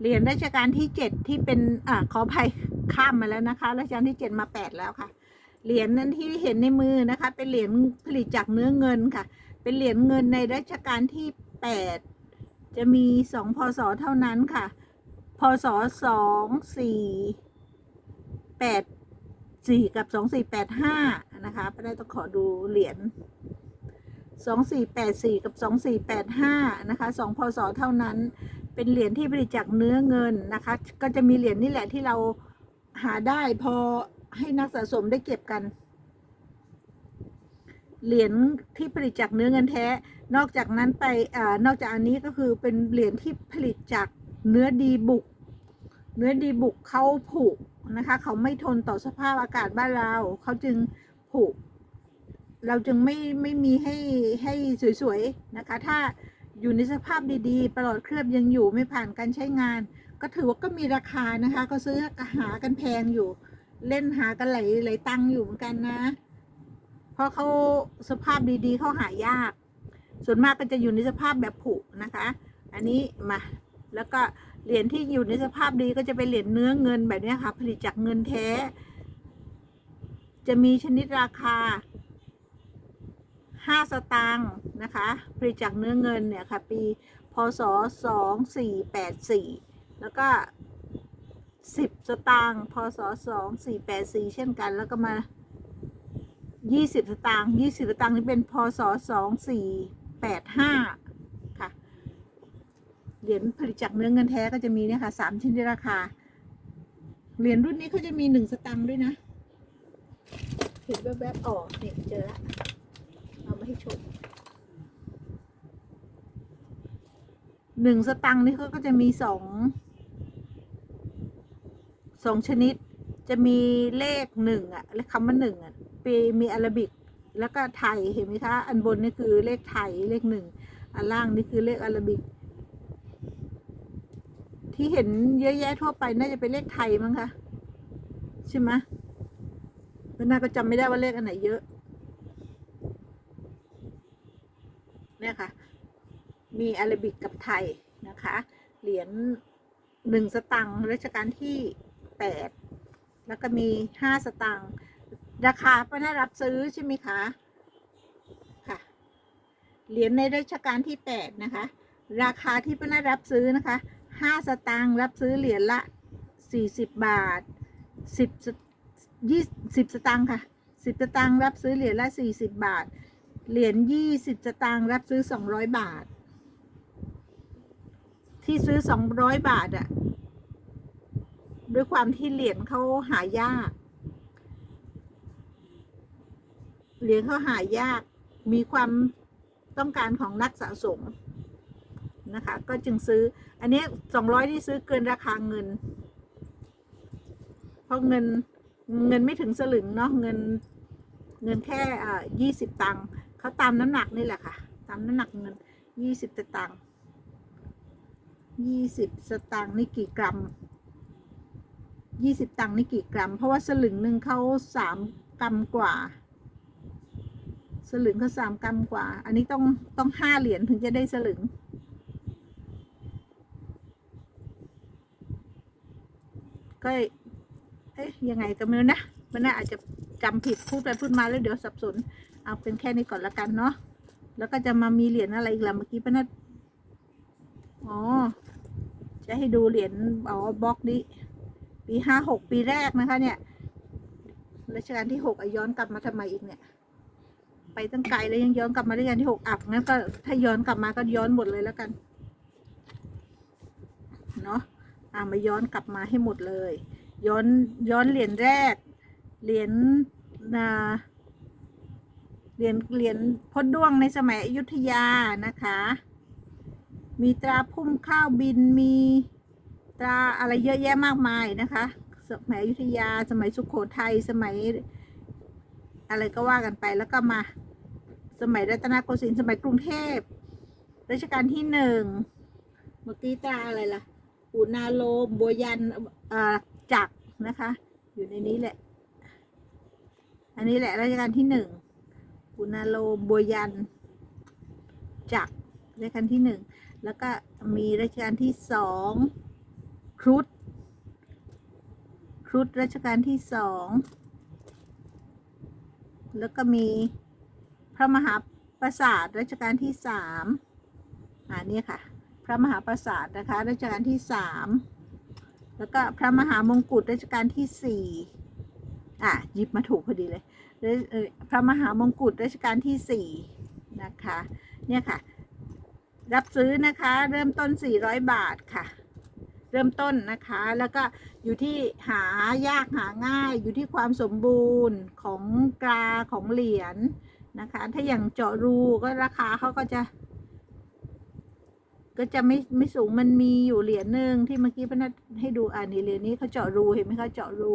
เหรียญรัชกาลที่เจ็ดที่เป็นอ่าขออภัยข้ามมาแล้วนะคะรัชกาลที่เจ็ดมาแปดแล้วค่ะ เหรียญนั้นที่เห็นในมือนะคะ เป็นเหรียญผลิตจากเนื้อเงินค่ะ เป็นเหรียญเงินในรัชกาลที่แปดจะมีสองพศเท่านั้นค่ะ พศสองสี่แปดสี่กับสองสี่แปดห้านะคะไม่ได้ต้องขอดูเหรียญสองสี่แปดสี่กับสองสี่แปดห้านะคะสองพศเท่านั้น เป็นเหรียญที่ผลิตจากเนื้อเงินนะคะ ก็จะมีเหรียญนี่แหละที่เราหาได้พอให้นักสะสมได้เก็บกัน เหรียญที่ผลิตจากเนื้อเงินแท้ นอกจากนั้นไปอนอกจากอันนี้ก็คือเป็นเหรียญที่ผลิตจากเนื้อดีบุก เนื้อดีบุกเขาผุนะคะ เขาไม่ทนต่อสภาพอากาศบ้านเราเขาจึงผุเราจึงไม่ไม่มีให้ให้สวยๆนะคะ ถ้า อยู่ในสภาพดีๆ ประหลอดเคลือบยังอยู่ไม่ผ่านการใช้งาน ก็ถือว่าก็มีราคานะคะ ก็ซื้อหากันแพงอยู่ เล่นหากันไหลไหลตังค์อยู่เหมือนกันนะ เพราะเขาสภาพดีๆเขาหายาก ส่วนมากก็จะอยู่ในสภาพแบบผุนะคะ อันนี้มา แล้วก็เหรียญที่อยู่ในสภาพดีก็จะเป็นเหรียญเนื้อเงินแบบนี้ค่ะ ผลิตจากเงินแท้ จะมีชนิดราคา ห้าสตางค์นะคะผลิตจากเนื้อเงินเนี่ยค่ะปีพศสองสี่แปดสี่แล้วก็สิบสตางค์พศสองสี่แปดสี่เช่นกันแล้วก็มายี่สิบสตางค์ยี่สิบสตางค์นี่เป็นพศสองสี่แปดห้าค่ะ เหรียญผลิตจากเนื้อเงินแท้ก็จะมีเนี่ยค่ะสามชนิดราคา เหรียญรุ่นนี้เขาจะมีหนึ่งสตางค์ด้วยนะ เห็นแวบๆอ๋อเนี่ยเจอละเอามา ให้ชมหนึ่งสตังค์นี่ก็จะมีสองสองชนิด จะมีเลขหนึ่งอะเลขคำว่าหนึ่งอะปีมีอาราบิก แล้วก็ไทยเห็นไหมคะ อันบนนี่คือเลขไทยเลขหนึ่งอันล่างนี่คือเลขอาราบิก ที่เห็นเยอะแยะทั่วไปน่าจะเป็นเลขไทยมั้งคะใช่ไหมแล้วน่าก็จำไม่ได้ว่าเลขอันไหนเยอะ เนี่ยค่ะ มีอาราบิกกับไทยนะคะ เหรียญหนึ่งสตังค์รัชกาลที่แปดแล้วก็มีห้าสตังค์ราคาก็ได้รับซื้อใช่ไหมคะค่ะ เหรียญในรัชกาลที่แปดนะคะ ราคาที่ป้านารับซื้อนะคะห้าสตางค์รับซื้อเหรียญละสี่สิบบาทสิบยี่สิบสตางค์ค่ะสิบสตางค์รับซื้อเหรียญละสี่สิบบาท เหรียญยี่สิบสตางค์รับซื้อสองร้อยบาท ที่ซื้อสองร้อยบาทอะด้วยความที่เหรียญเขาหายาก เหรียญเขาหายาก มีความต้องการของนักสะสมนะคะ ก็จึงซื้อ อันนี้สองร้อยที่ซื้อเกินราคาเงิน เพราะเงินเงินไม่ถึงสลึงเนาะเงินเงินแค่อ่ายี่สิบตังค์เขาตามน้ำหนักนี่แหละค่ะ ตามน้ำหนักเงินยี่สิบตังค์ ยี่สิบสตังค์นี่กี่กรัมยี่สิบตังค์นี่กี่กรัม เพราะว่าสลึงหนึ่งเขาสามกรัมกว่า สลึงเขาสามกรัมกว่า อันนี้ต้องต้องห้าเหรียญถึงจะได้สลึง ก็เอ๊ะยังไงก็ไม่รู้นะ มันน่าอาจจะจำผิดพูดไปพูดมาแล้วเดี๋ยวสับสน เอาเป็นแค่นี้ก่อนละกันเนาะ แล้วก็จะมามีเหรียญอะไรอีกล่ะเมื่อกี้ป้านัดอ๋อ จะให้ดูเหรียญอ๋อบล็อกนี้ ปีห้าหกปีแรกนะคะ เนี่ยรัชกาลที่หกย้อนกลับมาทำไมอีกเนี่ย ไปตั้งไกลแล้วยังย้อนกลับมารัชกาลที่หกอับงั้นก็ถ้าย้อนกลับมาก็ย้อนหมดเลยแล้วกันเนาะอ่ามาย้อนกลับมาให้หมดเลย ย้อนย้อนเหรียญแรก เหรียญนาเหรียญเหรียญพดด้วงในสมัยอยุธยานะคะ มีตราพุ่มข้าวบินมีตราอะไรเยอะแยะมากมายนะคะ สมัยอยุธยาสมัยสุขโขทัยสมัย อะไรก็ว่ากันไปแล้วก็มา สมัยรัตนโกสินทร์สมัยกรุงเทพรัชกาลที่หนึ่งเมื่อกี้ตราอะไรล่ะปูนาโลมบัวยันจักนะคะ อยู่ในนี้แหละ อันนี้แหละรัชกาลที่หนึ่งปูนาโลมบัวยันจักรรัชกาลที่หนึ่ง แล้วก็มีรัชกาลที่สองครุฑครุฑรัชกาลที่สอง แล้วก็มีพระมหาปราสาทรัชกาลที่สามอ่านี่ค่ะ พระมหาปราสาทนะคะรัชกาลที่สามแล้วก็พระมหามงกุฎรัชกาลที่สี่อะหยิบมาถูกพอดีเลย พระมหามงกุฎรัชกาลที่สี่นะคะ เนี่ยค่ะ รับซื้อนะคะ เริ่มต้น 400 บาทค่ะ เริ่มต้นนะคะ แล้วก็อยู่ที่หายากหาง่าย อยู่ที่ความสมบูรณ์ของกราของเหรียญนะคะ ถ้าอย่างเจาะรูก็ราคาเขาก็จะก็จะไม่ไม่สูงมันมีอยู่เหรียญหนึ่งที่เมื่อกี้พนัทให้ดูอ่านี่เหรียญนี้เขาเจาะรูเห็นไหมเขาเจาะรู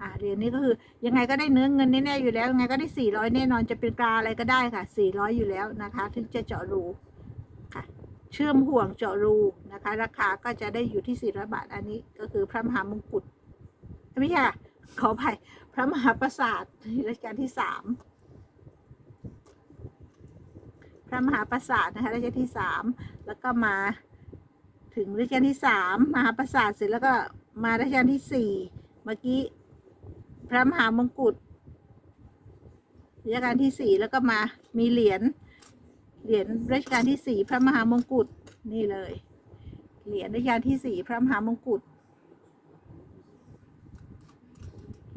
อ่าเหรียญนี้ก็คือยังไงก็ได้เนื้อเงินแน่ๆอยู่แล้วยังไงก็ได้สี่ร้อยแน่นอนจะเป็นกาอะไรก็ได้ค่ะสี่ร้อยอยู่แล้วนะคะ ถึงจะเจาะรู ค่ะเชื่อมห่วงเจาะรูนะคะ ราคาก็จะได้อยู่ที่สี่ร้อยบาทอันนี้ก็คือพระมหามงกุฎไม่ใช่ขออภัยพระมหาปราสาทรัชกาลที่สามพระมหาปราสาทนะคะรัชกาลที่สามแล้วก็มาถึงรัชกาลที่สามมหาปราสาทเสร็จแล้วก็มารัชกาลที่สี่เมื่อกี้พระมหามงกุฎรัชกาลที่สี่แล้วก็มามีเหรียญ เหรียญรัชกาลที่สี่พระมหามงกุฎนี่เลย เหรียญรัชกาลที่สี่พระมหามงกุฎ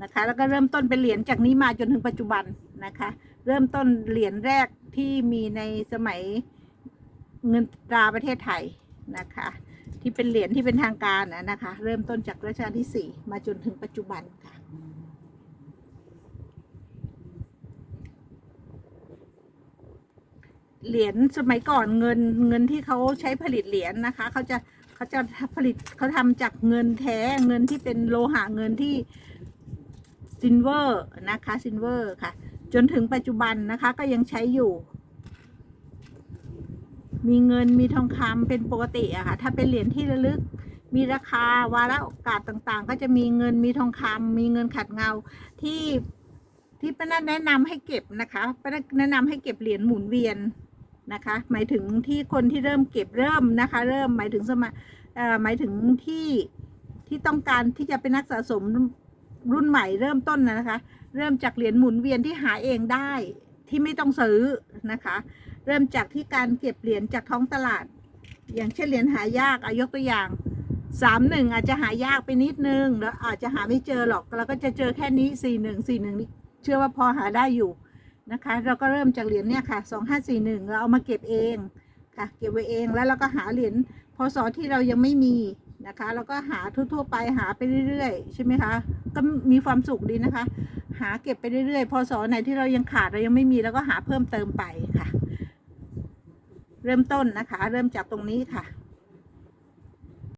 นะคะ แล้วก็เริ่มต้นเป็นเหรียญจากนี้มาจนถึงปัจจุบันนะคะ เริ่มต้นเหรียญแรกที่มีในสมัยเงินตราประเทศไทยนะคะ ที่เป็นเหรียญที่เป็นทางการนะคะ เริ่มต้นจากรัชกาลที่สี่มาจนถึงปัจจุบันค่ะ เหรียญสมัยก่อนเงินเงินที่เขาใช้ผลิตเหรียญนะคะเขาจะเขาจะผลิตเขาทำจากเงินแท้เงินที่เป็นโลหะเงินที่ซินเวอร์นะคะซินเวอร์ค่ะ จนถึงปัจจุบันนะคะก็ยังใช้อยู่ มีเงินมีทองคำเป็นปกติอะค่ะถ้าเป็นเหรียญที่ระลึกมีราคาวาระโอกาสต่างๆ ก็จะมีเงินมีทองคำมีเงินขัดเงาที่ที่ป้านัทแนะนำให้เก็บนะคะป้านัทแนะนำให้เก็บเหรียญหมุนเวียน นะคะ หมายถึงที่คนที่เริ่มเก็บเริ่มนะคะ เริ่มหมายถึงสมัยหมายถึงที่ที่ต้องการที่จะเป็นนักสะสมรุ่นใหม่เริ่มต้นนะคะ เริ่มจากเหรียญหมุนเวียนที่หาเองได้ที่ไม่ต้องซื้อนะคะ เริ่มจากที่การเก็บเหรียญจากท้องตลาด อย่างเช่นเหรียญหายากอายกตัวอย่างสามหนึ่งอาจจะหายากไปนิดนึงแล้วอาจจะหาไม่เจอหรอกเราก็จะเจอแค่นี้สี่หนึ่งสี่หนึ่งนี่เชื่อว่าพอหาได้อยู่ นะคะ เราก็เริ่มจากเหรียญเนี่ยค่ะสองห้าสี่หนึ่งเราเอามาเก็บเองค่ะ เก็บไว้เองแล้วเราก็หาเหรียญพศที่เรายังไม่มีนะคะ เราก็หาทั่วๆไปหาไปเรื่อยๆ ใช่ไหมคะ ก็มีความสุขดีนะคะ หาเก็บไปเรื่อยๆ พศไหนที่เรายังขาดเรายังไม่มีเราก็หาเพิ่มเติมไปค่ะ เริ่มต้นนะคะ เริ่มจากตรงนี้ค่ะ